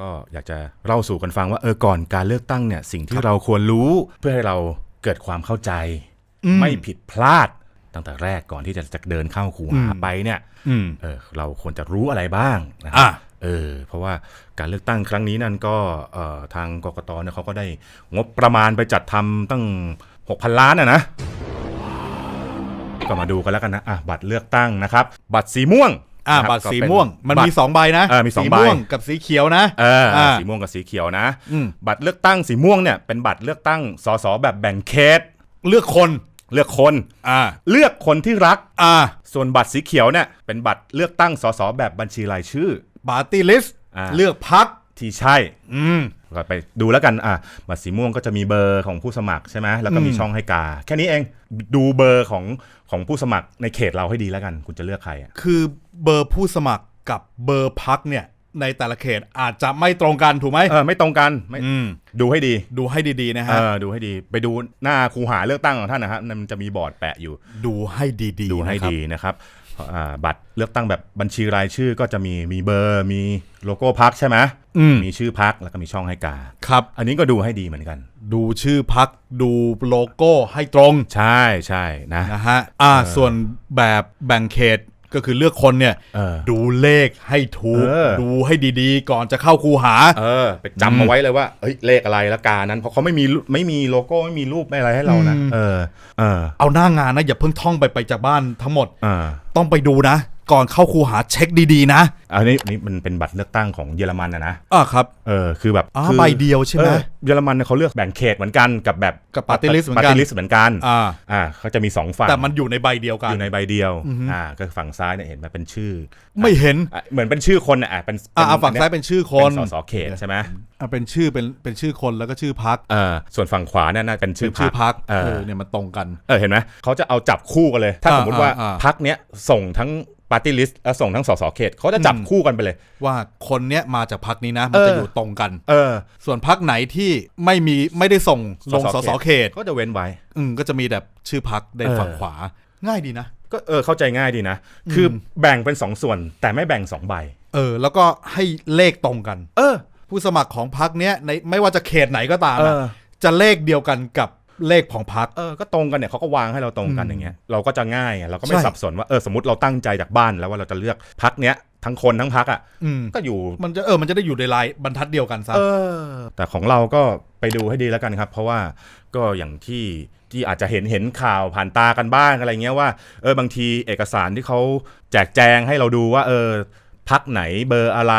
ก็อยากจะเล่าสู่กันฟังว่าเออก่อนการเลือกตั้งเนี่ยสิ่งที่เราควรรู้เพื่อให้เราเกิดความเข้าใจ ไม่ผิดพลาดตั้งแต่แรกก่อนที่จะจะเดินเข้าคูหาไปเนี่ยอืมเออเราควรจะรู้อะไรบ้างนะอะเออเพราะว่าการเลือกตั้งครั้งนี้นั่นก็เอ่อทางกกตเนี่ยเขาก็ได้งบประมาณไปจัดทำตั้ง 6,000 ล้านอะนะก็มาดูกันแล้วกันนะอะบัตรเลือกตั้งนะครับ บัตรสีม่วง อ่านะครับบัตรสีก็เป็นม่วงมันมีบัตรสองใบนะเออมีสองใบม่วงกับสีเขียวนะเอออ่าสีม่วงกับสีเขียวนะอืมบัตรเลือกตั้งสีม่วงเนี่ยเป็นบัตรเลือกตั้งสสแบบแบ่งเขตเลือกคนเลือกคนอ่าเลือกคนที่รักอ่าส่วนบัตรสีเขียวเนี่ยเป็นบัตรเลือกตั้งสสแบบบัญชีรายชื่อปาร์ตี้ลิสต์อ่าเลือกพัก ที่ใช่ อืมก็ไปดูแล้วกัน อะบัตรสีม่วงก็จะมีเบอร์ของผู้สมัครใช่ไหมแล้วก็มีอืมช่องให้กา แค่นี้เอง ดูเบอร์ของของผู้สมัครในเขตเราให้ดีแล้วกัน คุณจะเลือกใครอะ คือเบอร์ผู้สมัครกับเบอร์พักเนี่ย ในแต่ละเขตอาจจะไม่ตรงกันถูกไหมเออ ไม่ตรงกัน ไม่อืม ดูให้ดี ดูให้ดีๆนะเอฮะ อ ดูให้ดี ไปดูหน้าคูหาเลือกตั้งของท่านนะฮะมันจะมีบอร์ดแปะอยู่ ดูให้ดีๆดูให้นะครับ ดีนะครับอ่า บัตรเลือกตั้งแบบบัญชีรายชื่อก็จะมีมีเบอร์ มีโลโก้พักใช่ไหมอืมมีชื่อพักแล้วก็มีช่องให้กาครับ อันนี้ก็ดูให้ดีเหมือนกัน ดูชื่อพักดูโลโก้ให้ตรง ใช่ใช่นะนะฮะอ่าส่วนแบบแบ่งเขตก็คือเลือกคนเนี่ยเออดูเลขให้ถูกเออดูให้ดีๆ ก่อนจะเข้าคูหา เออไปจำเอาไว้เลยว่าเฮ้ยเลขอะไรละกานั้นเพราะเขาไม่มีรูไม่มีโลโก้ไม่มีรูปไม่อะไรให้เรานะอืมเออ เออเอาหน้างานนะอย่าเพิ่งท่องไปไปจากบ้านทั้งหมดเออ ต้องไปดูนะ ก่อนเข้าคูหาเช็คดีๆนะอันนี้อันนี้มันเป็นบัตรเลือกตั้งของเยอรมันนะนะอ่าครับเออคือแบบอ๋อคือใบเดียวใช่ไหมออเยอรมันเนี่ยเขาเลือกแบ่งเขตเหมือนกันกับแบบกับ party list เหมือนกัน ปาร์ตี้ลิสเหมือนกันอ่า อ่าเขาจะมีสองฝั่งแต่มันอยู่ในใบเดียวกันอยู่ในใบเดียวอ่าก็ฝั่งซ้ายเนี่ยเห็นไหมเป็นชื่อไม่เห็นอะเหมือนเป็นชื่อคนอะเป็นอ่าเป็อ่าฝั่งซ้ายเป็นชื่อคนเป็นสสเขตใช่ไหมอ่าเป็นชื่อเป็นเป็นชื่อคนแล้วก็ชื่อพักเออส่วนฝั่งขวาเนี่ยน่าเป็นชื่เป็อนชื่อพักเอเอออเนี่ยมันตรงกัน เออเห็นไหมเขาจะเอาจับคู่กันเลย ถ้าอ่าสมมติว่าอ่าอ่า พักเนี้ยส่งทั้งปาร์ตี้ลิสต์แล้วส่งทั้งสสเขตเขาจะจับคู่กันไปเลย ว่าคนเนี้ยมาจากพักนี้นะ มันจะเออออยู่ตรงกัน เออ ส่วนพักไหนที่ไม่มีไม่ได้ส่งลงสสเขต ก็จะเว้นไว้ อืมก็จะมีแบบชื่อพักในเออฝั่งขวา ง่ายดีนะ ก็เออเข้าใจง่ายดีนะ คือแบ่งเป็นสองส่วน แต่ไม่แบ่งสองใบ เออ แล้วก็ให้เลขตรงกัน เออ ผู้สมัครของพักเนี้ยในไม่ว่าจะเขตไหนก็ตามเออะอจะเลขเดียวกันกับ เลขของพักเออก็ตรงกันเนี่ยเขาก็วางให้เราตรงกันอย่างเงี้ยเราก็จะง่ายไงเราก็ไม่ใช่ สับสนว่าเออสมมติเราตั้งใจจากบ้านแล้วว่าเราจะเลือกพักเนี้ยทั้งคนทั้งพักอะอืมก็อยู่ มันจะเออมันจะได้อยู่ในลายบรรทัดเดียวกันซะ เออ แต่ของเราก็ไปดูให้ดีแล้วกันครับ เพราะว่าก็อย่างที่ที่อาจจะเห็นเห็นข่าวผ่านตากันบ้างอะไรเงี้ยว่าเออบางทีเอกสารที่เขาแจกแจงให้เราดูว่า เออพักไหนเบอร์อะไร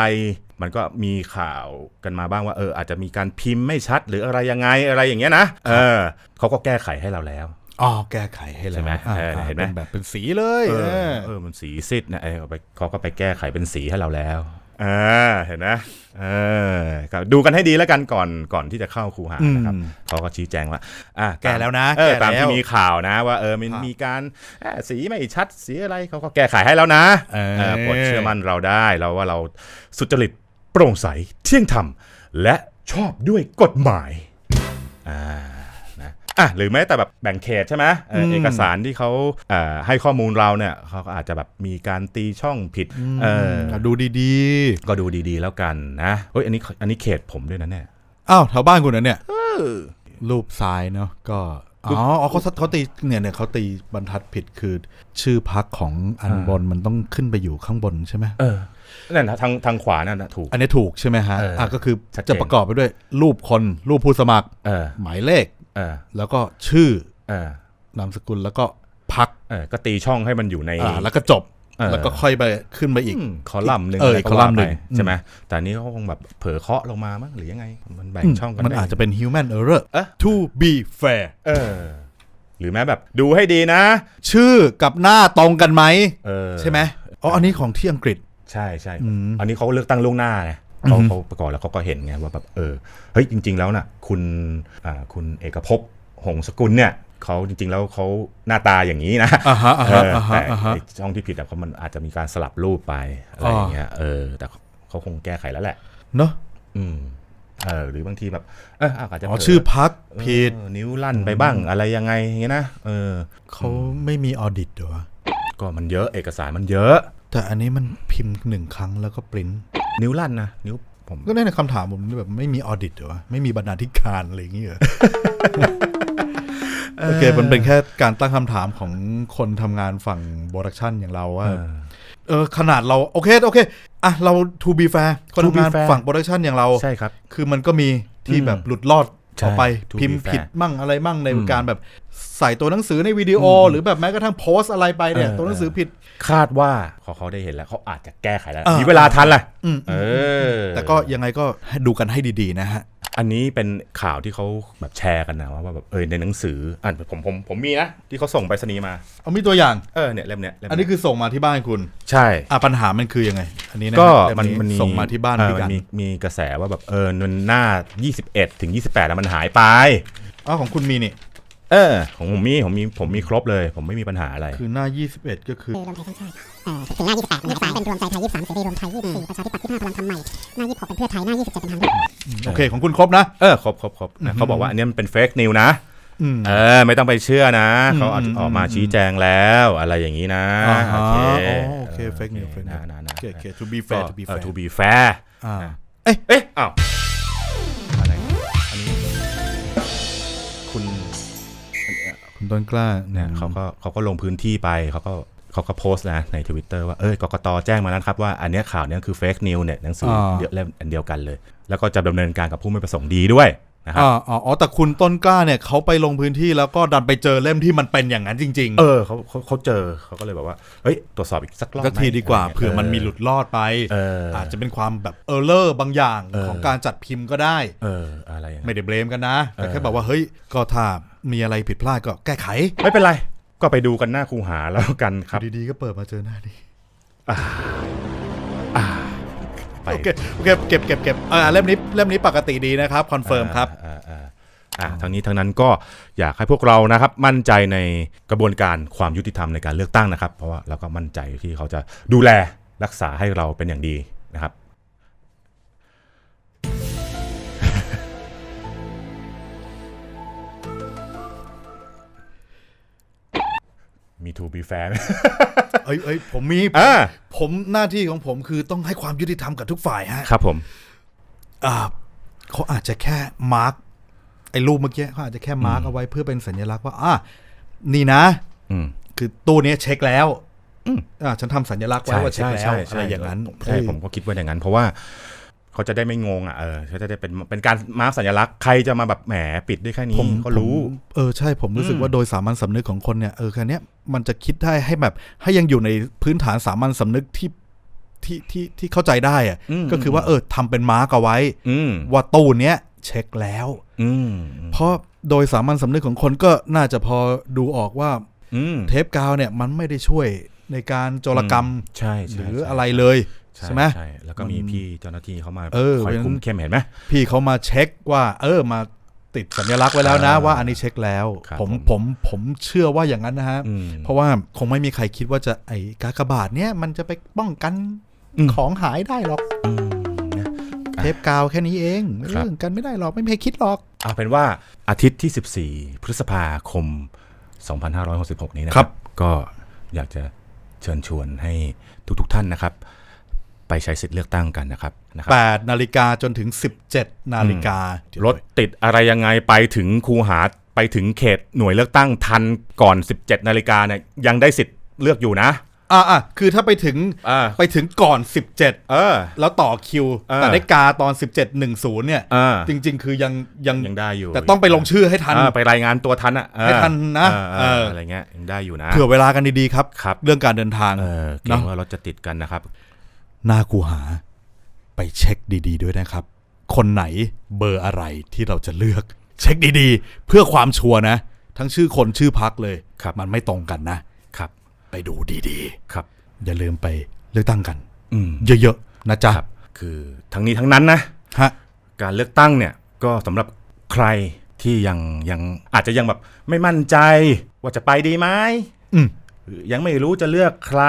มันก็มีข่าวกันมาบ้างว่าเอออาจจะมีการพิมพ์ไม่ชัด หรืออะไรยังไงอะไรอย่างเงี้ยนะเออเขาก็แก้ไขให้เราแล้วอ๋อแก้ไขให้แล้วใช่ไหมอ่าเอออ่าเห็นไหมป็แบบเป็นสีเลยเอเอออเออมันสีซิดนะเออเขาไปเขาก็ไปแก้ไขเป็นสีให้เราแล้วอ่าเห็นนะเออครับดูกันให้ดีแล้วกันก่อนก่อนที่จะเข้าคูหานะครับอืมเขาก็ชี้แจงว่าอะแก้แล้วนะเออแก้แล้วตามที่มีข่าวนะ ว่าเออมันครับมีการเอ่อสีไม่ชัดสีอะไรเขาก็แก้ไขให้แล้วนะเออเออโปรดเชื่อมั่นเราได้เราว่าเราสุจริต โปร่งใส เที่ยงธรรม และชอบด้วยกฎหมาย อ่า นะ อะ หรือแม้แต่แบบแบ่งเขตใช่ไหมเอออมเอกสารที่เขาเอ่อให้ข้อมูลเราเนี่ยเขาก็อาจจะแบบมีการตีช่องผิด เออออะดูดีก็ดูดีๆแล้วกันนะเฮ้ย อันนี้ อันนี้เขตผมด้วยนะเนี่ย ๆ อ้าวแถวบ้านคุณนะเนี่ยรูปซ้ายเนาะก็ อ๋ออ๋อเขาเขาตีเนี่ยเนี่ยเขาตีบรรทัดผิดคือ ชื่อพักของอันอ่าบนมันต้องขึ้นไปอยู่ข้างบนใช่ไหมเออนั่นนะทางทางขวานั่นนะถูก อันนี้ถูกใช่ไหมฮะเอออ่อะก็คือชัดเจนจะประกอบไปด้วย รูปคน รูปผู้สมัครเออหมายเลขเออแล้วก็ชื่อเออนามสกุลแล้วก็พักเออก็ตีช่องให้มันอยู่ในอ่าแล้วก็จบเออ แล้วก็ค่อยไปขึ้นไปอีกอืมคอลัมน์หนึ่งเอออะไรก็คอลัมน์ว่าหนึ่ไปงใช่ไหมแต่อันนี้เขาคงแบบเผลอเคาะลงมามั้งหรือยังไง มันแบ่งช่องกันมันได้อาจจะเป็น human error เอ๊ะ to be fair เออหรือแม้แบบดูให้ดีนะ ชื่อกับหน้าตรงกันไหมเออใช่ไหมอ๋ออันนี้ของที่อังกฤษ ใช่ใช่อืมอันนี้เขาเลือกตั้งล่วงหน้าไงเขาอืมเขาประกอบแล้วเขาก็เห็นไงว่าแบบเออเฮ้ยจริง ๆ แล้วน่ะ คุณอ่าคุณเอกภพหงสกุลเนี่ย เขาจริงๆ แล้วเขาหน้าตาอย่างนี้นะอ่าฮะอ่าเอฮะออ่าฮะแต่อ่าฮะไอ้ช่องที่ผิดอะเขามันอาจจะมีการสลับรูปไปอะไรอย่างเงี้ยเออ แต่เขาคงแก้ไขแล้วแหละ เนอะอืมเออหรือบางทีแบบเอออาจจะอ๋อเผลชื่อพักผิดเออนิ้วลั่นไปบ้างอะไรยังไงอย่างเงี้ยนะเออเขาไม่มีออดิตเหรอก็มันเยอะเอกสารมันเยอะ แต่อันนี้มันพิมพ์หนึ่งครั้งแล้วก็ปริ้นนิ้วลั่นนะนิ้วผมก็ได้ในคำถามผมแบบไม่มีออดิตเหรอวะไม่มีบรรณาธิการอะไรอย่างเงี้ยเหรอ โอเคมันเป็นแค่การตั้งคำถามของคนทำงานฝั่งโปรดักชันอย่างเราว่าเออเออขนาดเราโอเคโอเคอะเรา to be fair คน To ทำ be งาน fair ฝั่งโปรดักชันอย่างเราใช่ครับคือมันก็มีที่อืมแบบหลุดรอดใช่ออกไป to พิมพ์ be fair ผิดมั่งอะไรมั่งในอืมการแบบใส่ตัวหนังสือในวิดีโอ หรือแบบแม้กระทั่งโพสต์อะไรไปเนี่ยเออตัวหนังสือผิดคาดว่าพอเขาได้เห็นแล้วเขาอาจจะแก้ไขแล้วเออมีเวลาทันแหละอืมเออแต่ก็ยังไงก็ให้ดูกันให้ดีๆนะฮะ อันนี้เป็นข่าวที่เขาแบบแชร์กันนะว่าแบบเออในหนังสืออ่านผมผมผมมีนะที่เขาส่งไปรษณีย์มา เอามีตัวอย่าง เออเนี่ยเล่มเนี้ยเล่มอันเนี้นี้ยคือส่งมาที่บ้านคุณ ใช่ อะปัญหามันคือยังไง อันนี้นะก็เล่มันมันมีส่งมาที่บ้านเออพี่กันมีมีกระแสว่าแบบเออมันหน้า 21 ถึง 28แล้วมันหายไป อ้าวของคุณมีนี่ เออ ของผมมีผมมีผมมีครบเลย ผมไม่มีปัญหาอะไร คือหน้า 21 ก็คือคือรวมไทยสร้างชาติเอ่อถึงหน้า 28เอกสารเป็นรวมใจไทย 23เสรีรวมไทย 24 ประชาธิปัตย์25พลังธรรมใหม่ หน้า 26 เป็นเพื่อไทย หน้า 27 เป็นทางเลือกโอเคของคุณครบนะ เออครบครบครบนะเขาบอกว่าอันเนี้ยมันเป็นเฟกนิวนะอืมเออไม่ต้องไปเชื่อนะอืมเขาออกอืมออกมาชี้แจงแล้วอะไรอย่างนี้นะอ่าโอเคอ๋อโอเค fake news fake นะ news นะนะโอเคโอเค to be ก็ fair to be เออ fair to be fair อ่านะเอ๊ะเอ๊ะอ้าวอะไรอันนี้คุณคุณต้นกล้าเนี่ยเขาก็เขาก็ลงพื้นที่ไปเขาก็ เขาก็โพสต์นะในทวิตเตอร์ว่าเอ้ยกกตแจ้งมาแล้วครับว่าอันเนี้ยข่าวเนี้ยคือเฟกนิวเนี่ยหนังสือเดียวเล่มอันเดียวกันเลย แล้วก็จะดำเนินการกับผู้ไม่ประสงค์ดีด้วยนะครับอ่าอ๋ออ๋อแต่คุณต้นกล้าเนี่ยเขาไปลงพื้นที่แล้วก็ดันไปเจอเล่มที่มันเป็นอย่างนั้นจริงเออเขาเขาเขาเจอเขาก็เลยแบบว่าเฮ้ยตรวจสอบอีกสักรอบๆสักทีไหมดีกว่าะไรงี้ยเผื่อมันมีหลุดรอดไปเออออาจจะเป็นความแบบเออร์เลอร์บางอย่างเออของการจัดพิมพ์ก็ได้ เอออะไรอย่างไม่เงี้ยได้เบลมกันนะแต่เออแค่บอกว่าเฮ้ยก็ถ้ามีอะไรผิดพลาดก็แก้ไข ไม่เป็นไร ก็ไปดูกันหน้าคูหาแล้วกันครับ ดีๆก็เปิดมาเจอหน้านี้ไปโอเคโอเคเก็บเก็บเก็บอ่าเล่มนี้เล่มนี้ปกติดีนะครับคอนเฟิร์มครับอ่าอ่าอ่าทั้งนี้ทั้งนั้นก็อยากให้พวกเรานะครับมั่นใจในกระบวนการความยุติธรรมในการเลือกตั้งนะครับ เพราะว่าเราก็มั่นใจที่เขาจะดูแลรักษาให้เราเป็นอย่างดีนะครับ มี to be fair ไหมเอ้ยเอ้ยผมมีอ่าผมหน้าที่ของผมคือต้องให้ความยุติธรรมกับทุกฝ่ายฮะครับผมอ่าเขาอาจจะแค่มาร์กไอ้รูปเมื่อกี้เขาอาจจะแค่มาร์กเอาไว้เพื่อเป็นสัญลักษณ์ว่าอะนี่นะอืมคือตู้เนี้ยเช็คแล้วอ่าฉันทำสัญลักษณ์ไว้ใช่ว่าเช็คใช่แล้วใช่อะไรอย่างนั้นใช่ผมก็คิดว่าอย่างนั้น เพราะว่าเขาจะได้ไม่งงอะเออเขาจะได้เป็นเป็นการมาร์กสัญลักษณ์ใครจะมาแบบแหมปิดได้แค่นี้ผมก็รู้ผมเออใช่ผมรู้สึกอืมว่าโดยสามัญสำนึกของคนเนี่ยเออคันเนี้ย มันจะคิดได้ให้แบบให้ยังอยู่ในพื้นฐานสามัญสำนึกที่ที่ที่ที่เข้าใจได้อะอืมก็คือว่าเออทำเป็นมาร์กเอาไว้อืมว่าตู้เนี้ยเช็คแล้วอืมเพราะโดยสามัญสำนึกของคนก็น่าจะพอดูออกว่าอืมเทปกาวเนี่ยมันไม่ได้ช่วยในการโจรกรรมใช่หใช่รือใช่อะไรเลยใช่ใช่ไหมใช่แล้วก็มีมันพี่เจ้าหน้าที่เขามาเออคอยเพราะฉะนั้นคุมเข้มเห็นไหมพี่เขามาเช็คว่า เออมา ติดสัญลักษณ์ไว้แล้วนะอ่าว่าอันนี้เช็คแล้วครับผมผมผมผมเชื่อว่าอย่างนั้นนะฮะอืมเพราะว่าคงไม่มีใครคิดว่าจะไอ้กากบาทเนี่ยมันจะไปป้องกันอืมของหายได้หรอกอืมนะเทปกาวแค่นี้เองครับเรื่องกันไม่ได้หรอกไม่มีใครคิดหรอกเอาเป็นว่าอาทิตย์ที่ 14 พฤษภาคม 2566 นี้นะครับ ก็อยากจะเชิญชวนให้ทุกๆท่านนะครับ ไปใช้สิทธิ์เลือกตั้งกันนะครับนะครับ 8นาฬิกาจนถึง 17นาฬิการรถติดอะไรยังไงไปถึงคูหาไปถึงเขตหน่วยเลือกตั้งทันก่อน 17นาฬิกาเนี่ยยังได้สิทธิ์เลือกอยู่นะอ่าอะคือถ้าไปถึงอ่าไปถึงก่อน 17เออ แล้วต่อคิวอ่าแต่ได้กาตอน 1710 เนี่ยอ่าจริง ๆ คือยังยังยังได้อยู่ แต่ต้องไปลงชื่อให้ทันอ่าไปรายงานตัวทันอะเออให้ทันนะเออเออเออออะไรเงี้ยยังได้อยู่นะเผื่อเวลากันดีๆครับครับ เรื่องการเดินทางเออเกรเนาะงว่ารถจะติดกันนะครับหน้าคูหา ไปเช็คดีๆ ด้วยนะครับ คนไหนเบอร์อะไรที่เราจะเลือก เช็คดีๆ เพื่อความชัวร์นะ ทั้งชื่อคนชื่อพักเลยครับมันไม่ตรงกันนะครับ ไปดูดีครับๆอย่าลืมไปเลือกตั้งกัน อืมเยอะๆนะจ๊ะครับ คือทั้งนี้ทั้งนั้นนะ ฮะ การเลือกตั้งเนี่ยก็สำหรับใครที่ยังยังอาจจะยังแบบไม่มั่นใจว่าจะไปดีไหมอืม หรือยังไม่รู้จะเลือกใคร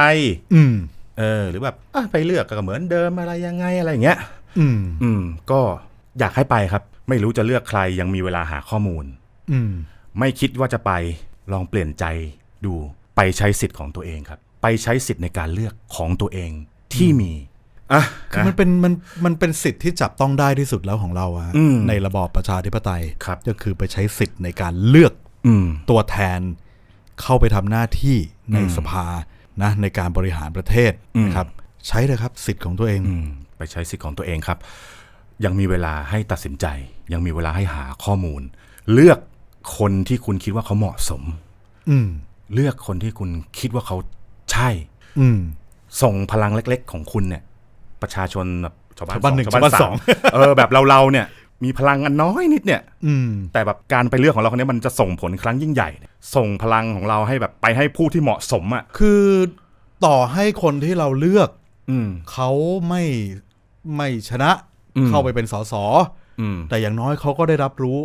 อืม เออหรือแบบอะไปเลือกก็เหมือนเดิมอะไรยังไงอะไรอย่างเงี้ย อืม อืม ก็อยากให้ไปครับ ไม่รู้จะเลือกใครยังมีเวลาหาข้อมูล อืม ไม่คิดว่าจะไปลองเปลี่ยนใจดูไปใช้สิทธิ์ของตัวเองครับ ไปใช้สิทธิ์ในการเลือกของตัวเองที่มีอะคือมันเป็นมันมันเป็นสิทธิ์ที่จับต้องได้ที่สุดแล้วของเราอะอืมในระบอบประชาธิปไตยครับ ก็คือไปใช้สิทธิ์ในการเลือก อืมตัวแทนเข้าไปทำหน้าที่ในอืมสภา นะในการบริหารประเทศอืมนะครับใช้เลยครับสิทธิ์ของตัวเองอืมไปใช้สิทธิ์ของตัวเองครับ ยังมีเวลาให้ตัดสินใจ ยังมีเวลาให้หาข้อมูล เลือกคนที่คุณคิดว่าเขาเหมาะสม อืมเลือกคนที่คุณคิดว่าเขาใช่ อืมส่งพลังเล็ก ๆ ของคุณเนี่ย ประชาชนแบบชาวบ้านชาวบ้านหนึ่งชาวบ้านชาวบ้านสองเออแบบเราเราๆเนี่ย มีพลังอันน้อยนิดเนี่ย อืม แต่แบบการไปเลือกของเราคนนี้มันจะส่งผลครั้งยิ่งใหญ่เนี่ยส่งพลังของเราให้แบบไปให้ผู้ที่เหมาะสมอะ คือต่อให้คนที่เราเลือก อืม เขาไม่ไม่ชนะ อืม เข้าไปเป็นสสอืม แต่อย่างน้อยเขาก็ได้รับรู้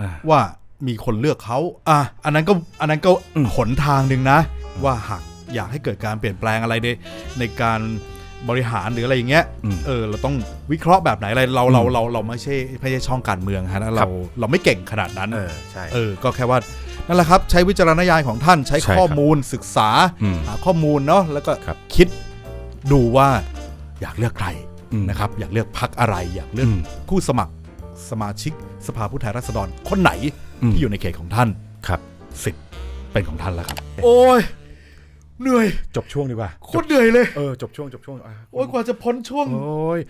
อ่า ว่ามีคนเลือกเขาอะอันนั้นก็อันนั้นก็อืมหนทางหนึ่งนะ ว่าหากอยากให้เกิดการเปลี่ยนแปลงอะไรในในการ บริหารหรืออะไรอย่างเงี้ยอืมเออเราต้องวิเคราะห์แบบไหนอะไรเราเราอืมเราเราไม่ใช่ไม่ใช่ช่องการเมืองฮะแล้วครัเราบเราไม่เก่งขนาดนั้นเออใช่เออก็แค่ว่านั่นแหละครับ ใช้วิจารณญาณของท่านใช้ใช่ครับข้อมูลศึกษาอืมหาข้อมูลเนาะแล้วก็ครับคิดดูว่าอยากเลือกใครอืมนะครับอยากเลือกพักอะไรอยากเลือกอืมผู้สมัครสมาชิกสภาผู้แทนราษฎรคนไหนอืมที่อยู่ในเขตของท่านครับสิทธิ์เป็นของท่านแล้วครับ โอ้ย เหนื่อยจบช่วงดีกว่าโคตรเหนื่อยเลย เออจบช่วงจบช่วงอะโอ้ยกว่าจะพ้นช่วง โอ้ย